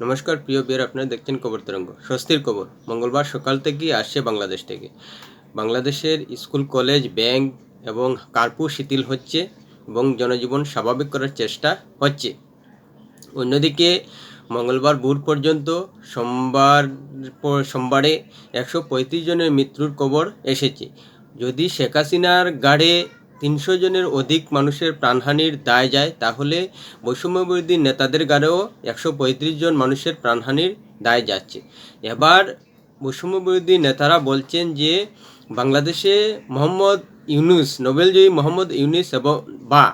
নমস্কার, প্রিয় বিয়ার আপনারা দেখছেন খবর তরঙ্গ। স্বস্তির খবর, মঙ্গলবার সকাল থেকেই আসছে বাংলাদেশ থেকে। বাংলাদেশের স্কুল, কলেজ, ব্যাংক এবং কার্পু শিথিল হচ্ছে এবং জনজীবন স্বাভাবিক করার চেষ্টা হচ্ছে। অন্যদিকে, মঙ্গলবার ভোর পর্যন্ত সোমবার সোমবারে একশো পঁয়ত্রিশ জনের মৃত্যুর খবর এসেছে। যদি শেখ হাসিনার গাড়ে তিনশো জনের অধিক মানুষের প্রাণহানির দায় যায়, তাহলে বৈষম্যবিরোধী নেতাদের গাড়েও একশো পঁয়ত্রিশ জন মানুষের প্রাণহানির দায় যাচ্ছে। এবার বৈষম্যবিরোধী নেতারা বলছেন যে, বাংলাদেশে মোহাম্মদ ইউনুস, নোবেলজয়ী মোহাম্মদ ইউনুস এবং বা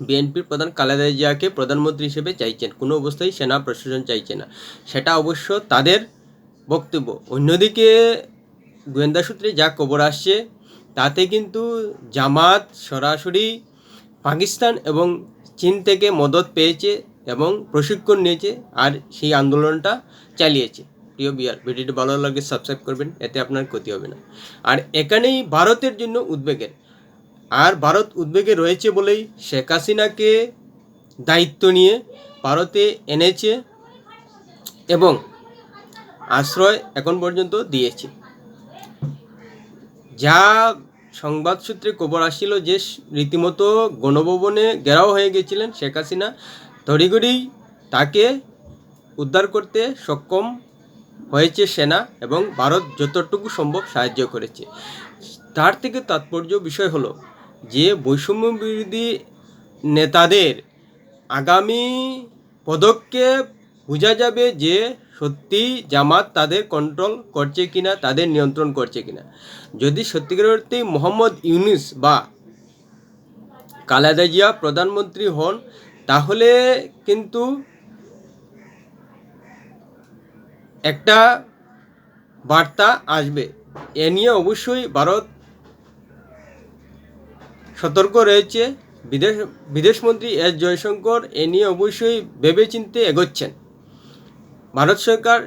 বিএনপির প্রধান খালেদা জিয়াকে প্রধানমন্ত্রী হিসেবে চাইছেন। কোনো অবস্থায় সেনা প্রশাসন চাইছে না। সেটা অবশ্য তাদের বক্তব্য। অন্যদিকে গোয়েন্দা সূত্রে যা খবর আসছে তাতে কিন্তু জামাত সরাসরি পাকিস্তান এবং চীন থেকে মদত পেয়েছে এবং প্রশিক্ষণ নিয়েছে আর সেই আন্দোলনটা চালিয়েছে। প্রিয় বিয়ার, ভিডিওটি ভালো লাগে সাবস্ক্রাইব করবেন, এতে আপনার ক্ষতি হবে না। আর এখানেই ভারতের জন্য উদ্বেগের। আর ভারত উদ্বেগে রয়েছে বলেই শেখ হাসিনাকে দায়িত্ব নিয়ে ভারতে এনেছে এবং আশ্রয় এখন পর্যন্ত দিয়েছে। যা সংবাদ সূত্রে খবর আসছিল যে রীতিমতো গণভবনে ঘেরাও হয়ে গেছিলেন শেখ হাসিনা তড়িগড়ি তাকে উদ্ধার করতে সক্ষম হয়েছে সেনা এবং ভারত যতটুকু সম্ভব সাহায্য করেছে। তার থেকে তাৎপর্য বিষয় হলো যে বৈষম্য বিরোধী নেতাদের আগামী পদক্ষেপ বোঝা যাবে যে সত্যি জামাত তাদের কন্ট্রোল করছে কিনা, তাদের নিয়ন্ত্রণ করছে কিনা। যদি সত্যিকার মোহাম্মদ ইউনুস বা খালেদা জিয়া প্রধানমন্ত্রী হন, তাহলে কিন্তু একটা বার্তা আসবে। এ নিয়ে অবশ্যই ভারত সতর্ক রয়েছে। বিদেশ বিদেশমন্ত্রী এস জয়শঙ্কর এ নিয়ে অবশ্যই ভেবেচিন্তে এগোচ্ছেন। ভারত সরকার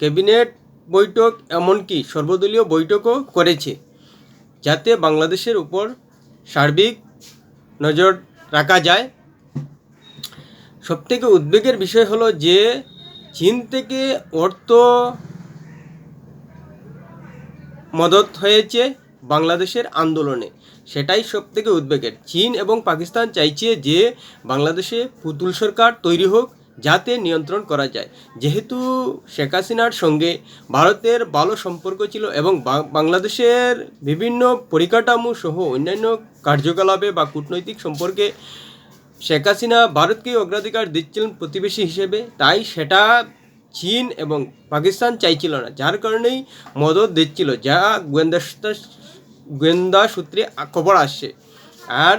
ক্যাবিনেট বৈঠক এমনকি সর্বদলীয় বৈঠকও করেছে, যাতে বাংলাদেশের উপর সার্বিক নজর রাখা যায়। সবথেকে উদ্বেগের বিষয় হলো যে, চীন থেকে অর্থ মদত হয়েছে বাংলাদেশের আন্দোলনে, সেটাই সব থেকে উদ্বেগের। চীন এবং পাকিস্তান চাইছে যে, বাংলাদেশে পুতুল সরকার তৈরি হোক যাতে নিয়ন্ত্রণ করা যায়। যেহেতু শেখ হাসিনার সঙ্গে ভারতের ভালো সম্পর্ক ছিল এবং বাংলাদেশের বিভিন্ন পরিকাঠামো সহ অন্যান্য কার্যকলাপে বা কূটনৈতিক সম্পর্কে শেখ হাসিনা ভারতকে অগ্রাধিকার দিচ্ছিলেন প্রতিবেশী হিসেবে, তাই সেটা চীন এবং পাকিস্তান চাইছিল না, যার কারণেই মদত দিচ্ছিল, যা গোয়েন্দা গোয়েন্দা সূত্রে খবর আসছে। আর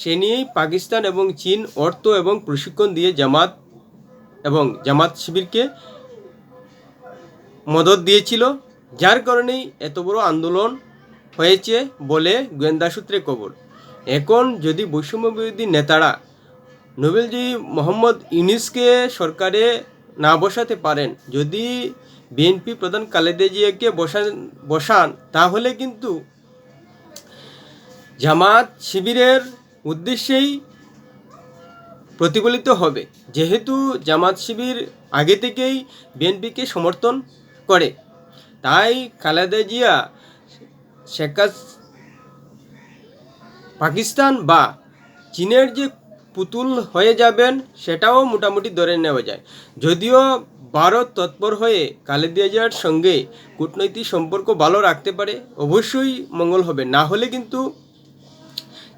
সে নিয়েই পাকিস্তান এবং চীন অর্থ এবং প্রশিক্ষণ দিয়ে জামাত এবং জামাত শিবিরকে মদত দিয়েছিল, যার কারণেই এত বড় আন্দোলন হয়েছে বলে গোয়েন্দা সূত্রে খবর। এখন যদি বৈষম্য বিরোধী নেতারা নোবেলজয়ী মোহাম্মদ ইউনিসকে সরকারে না বসাতে পারেন, যদি বিএনপি প্রধান খালেদা জিয়াকে বসান বসান, তাহলে কিন্তু জামাত শিবিরের উদ্দেশ্যেই প্রতিফলিত হবে। যেহেতু জামাত শিবির আগে থেকেই বিএনপিকে সমর্থন করে, তাই খালেদা জিয়া, শেখ পাকিস্তান বা চীনের যে পুতুল হয়ে যাবেন, সেটাও মোটামুটি ধরে নেওয়া যায়। যদিও ভারত তৎপর হয়ে খালেদা জিয়ার সঙ্গে কূটনৈতিক সম্পর্ক ভালো রাখতে পারে, অবশ্যই মঙ্গল হবে। না হলে কিন্তু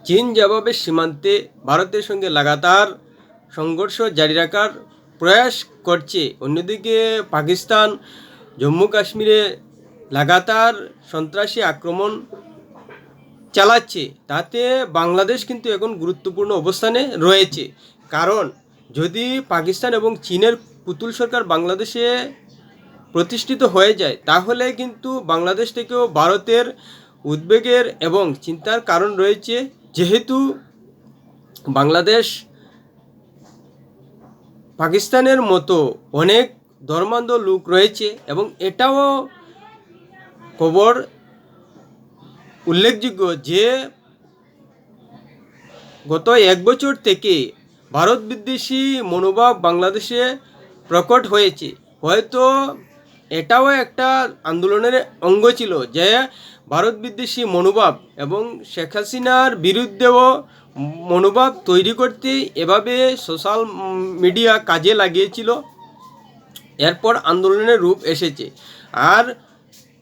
চীন যেভাবে সীমান্তে ভারতের সঙ্গে লাগাতার সংঘর্ষ জারি রাখার প্রয়াস করছে। অন্যদিকে পাকিস্তান, জম্মু কাশ্মীরে লাগাতার সন্ত্রাসী আক্রমণ চালাচ্ছে। তাতে বাংলাদেশ কিন্তু এখন গুরুত্বপূর্ণ অবস্থানে রয়েছে। কারণ, যদি পাকিস্তান এবং চীনের পুতুল সরকার বাংলাদেশে প্রতিষ্ঠিত হয়ে যায়, তাহলে কিন্তু বাংলাদেশ থেকেও ভারতের উদ্বেগের এবং চিন্তার কারণ রয়েছে। যেহেতু বাংলাদেশ পাকিস্তানের মতো অনেক ধর্মান্ধ লোক রয়েছে এবং এটাও খবর উল্লেখযোগ্য যে গত এক বছর থেকে ভারত বিদ্বেষী মনোভাব বাংলাদেশে প্রকট হয়েছে। হয়তো এটাও একটা আন্দোলনের অঙ্গ ছিল যে ভারত বিদ্বেষী মনোভাব এবং শেখ হাসিনার বিরুদ্ধেও মনোভাব তৈরি করতে এভাবে সোশ্যাল মিডিয়া কাজে লাগিয়েছিল। এরপর আন্দোলনের রূপ এসেছে। আর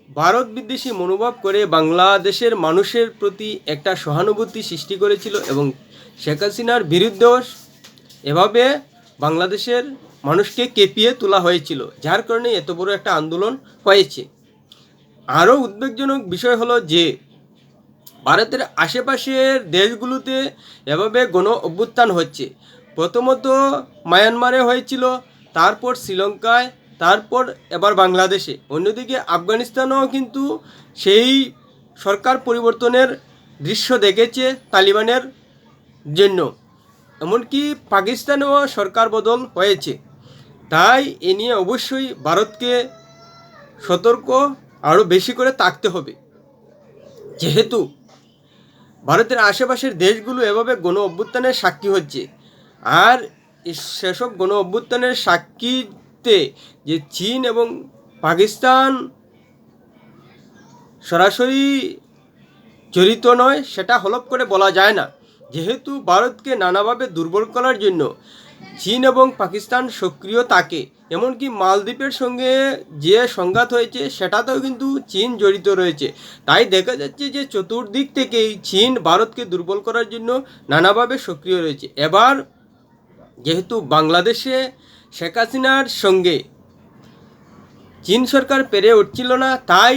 ভারত বিদ্বেষী মনোভাব করে বাংলাদেশের মানুষের প্রতি একটা সহানুভূতি সৃষ্টি করেছিল এবং শেখ হাসিনার বিরুদ্ধেও এভাবে বাংলাদেশের মানুষকে কেঁপিয়ে তোলা হয়েছিল, যার কারণে এত বড় একটা আন্দোলন হয়েছে। আরও উদ্বেগজনক বিষয় হলো যে ভারতের আশেপাশের দেশগুলোতে এভাবে গণ অভ্যুত্থান হচ্ছে। প্রথমত মায়ানমারে হয়েছিল, তারপর শ্রীলঙ্কায়, তারপর এবার বাংলাদেশে। অন্যদিকে আফগানিস্তানেও কিন্তু সেই সরকার পরিবর্তনের দৃশ্য দেখেছে তালিবানের জন্য। এমনকি পাকিস্তানেও সরকার বদল হয়েছে। তাই এ নিয়ে অবশ্যই ভারতকে সতর্ক আরও বেশি করে থাকতে হবে। যেহেতু ভারতের আশেপাশের দেশগুলো এভাবে গণ অভ্যুত্থানের সাক্ষী হচ্ছে। আর সেসব গণ অভ্যুত্থানের সাক্ষীতে যে চীন এবং পাকিস্তান সরাসরি জড়িত নয়, সেটা হলপ করে বলা যায় না। যেহেতু ভারতকে নানাভাবে দুর্বল করার জন্য চীন এবং পাকিস্তান সক্রিয় থাকে। এমনকি মালদ্বীপের সঙ্গে যে সংঘাত হয়েছে, সেটাতেও কিন্তু চীন জড়িত রয়েছে। তাই দেখা যাচ্ছে যে চতুর্দিক থেকেই চীন ভারতকে দুর্বল করার জন্য নানাভাবে সক্রিয় রয়েছে। এবার যেহেতু বাংলাদেশে শেখ হাসিনার সঙ্গে চীন সরকার পেরে উঠছিল না, তাই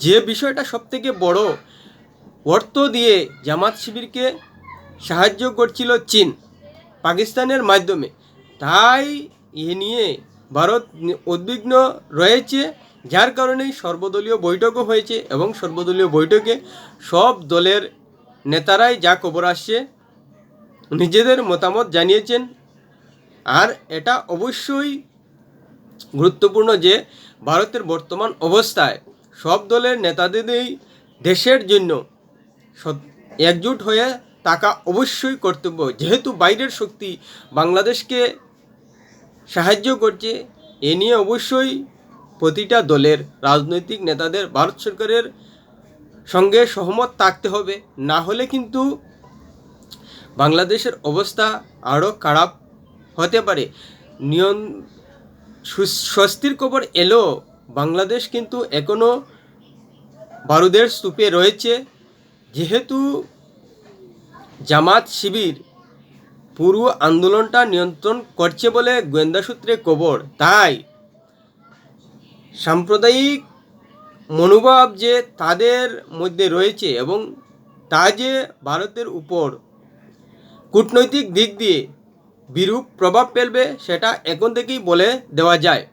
যে বিষয়টা সবথেকে বড় অর্থ দিয়ে জামাত শিবিরকে সাহায্য করছিল চীন। পাকিস্তানের মাধ্যমে। তাই এ নিয়ে ভারত উদ্বিগ্ন রয়েছে, যার কারণেই সর্বদলীয় বৈঠকও হয়েছে এবং সর্বদলীয় বৈঠকে সব দলের নেতারাই যা খবর আসছে, নিজেদের মতামত জানিয়েছেন। আর এটা অবশ্যই গুরুত্বপূর্ণ যে ভারতের বর্তমান অবস্থায় সব দলের নেতাদেরই দেশের জন্য একজুট হয়ে থাকা অবশ্যই কর্তব্য। যেহেতু বাইরের শক্তি বাংলাদেশকে সাহায্য করছে, এ নিয়ে অবশ্যই প্রতিটা দলের রাজনৈতিক নেতাদের, ভারত সরকারের সঙ্গে সহমত থাকতে হবে। না হলে কিন্তু বাংলাদেশের অবস্থা আরও খারাপ হতে পারে। নিয়ন স্বস্তির খবর এলো, বাংলাদেশ কিন্তু এখনও বারুদের স্তূপে রয়েছে। যেহেতু জামাত শিবির পুরো আন্দোলনটা নিয়ন্ত্রণ করছে বলে গোয়েন্দা সূত্রে খবর। তাই সাম্প্রদায়িক মনোভাব যে তাদের মধ্যে রয়েছে এবং তা যে ভারতের উপর কূটনৈতিক দিক দিয়ে বিরূপ প্রভাব ফেলবে সেটা এখন থেকেই বলে দেওয়া যায়।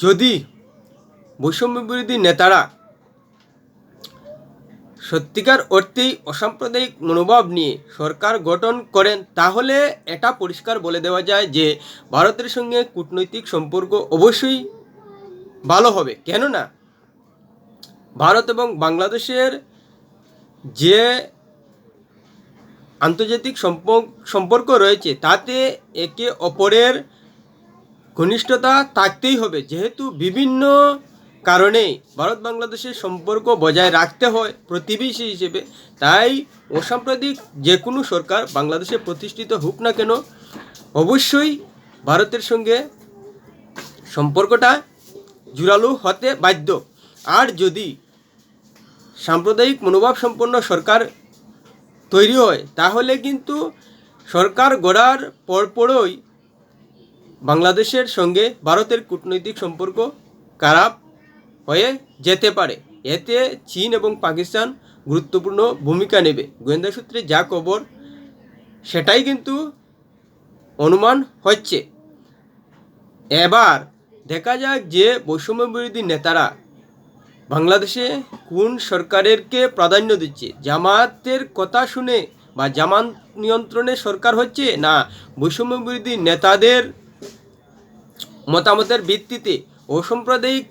যদি বৈষম্য বিরোধী নেতারা সত্যিকার অর্থেই অসাম্প্রদায়িক মনোভাব নিয়ে সরকার গঠন করেন, তাহলে এটা পরিষ্কার বলে দেওয়া যায় যে ভারতের সঙ্গে কূটনৈতিক সম্পর্ক অবশ্যই ভালো হবে। কেননা, ভারত এবং বাংলাদেশের যে আন্তর্জাতিক সম্পর্ক রয়েছে, তাতে একে অপরের ঘনিষ্ঠতা থাকতেই হবে। যেহেতু বিভিন্ন কারণে ভারত বাংলাদেশের সম্পর্ক বজায় রাখতে হয় প্রতিবেশী হিসেবে। তাই অসাম্প্রদায়িক যে কোনো সরকার বাংলাদেশে প্রতিষ্ঠিত হোক না কেন, অবশ্যই ভারতের সঙ্গে সম্পর্কটা জোরালো হতে বাধ্য। আর যদি সাম্প্রদায়িক মনোভাব সম্পন্ন সরকার তৈরি হয়, তাহলে কিন্তু সরকার গড়ার পরপরই বাংলাদেশের সঙ্গে ভারতের কূটনৈতিক সম্পর্ক খারাপ হয়ে যেতে পারে। এতে চীন এবং পাকিস্তান গুরুত্বপূর্ণ ভূমিকা নেবে। গোয়েন্দা সূত্রে যা খবর, সেটাই কিন্তু অনুমান হচ্ছে। এবার দেখা যাক যে বৈষম্য বিরোধী নেতারা বাংলাদেশে কোন সরকারেরকে প্রাধান্য দিচ্ছে। জামাতের কথা শুনে বা জামান নিয়ন্ত্রণে সরকার হচ্ছে না বৈষম্য বিরোধী নেতাদের মতামতের ভিত্তিতে অসাম্প্রদায়িক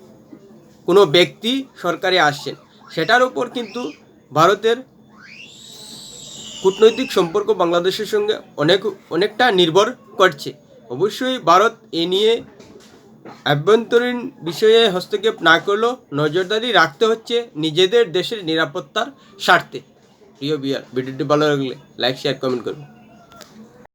কোনো ব্যক্তি সরকারে আসছেন। সেটার উপর কিন্তু ভারতের কূটনৈতিক সম্পর্ক বাংলাদেশের সঙ্গে অনেক, অনেকটা নির্ভর করছে। অবশ্যই ভারত এ নিয়ে আভ্যন্তরীণ বিষয়ে হস্তক্ষেপ না করলেও নজরদারি রাখতে হচ্ছে নিজেদের দেশের নিরাপত্তার স্বার্থে। প্রিয় বিয়ার ভিডিওটি ভালো লাগলে লাইক শেয়ার কমেন্ট করুন।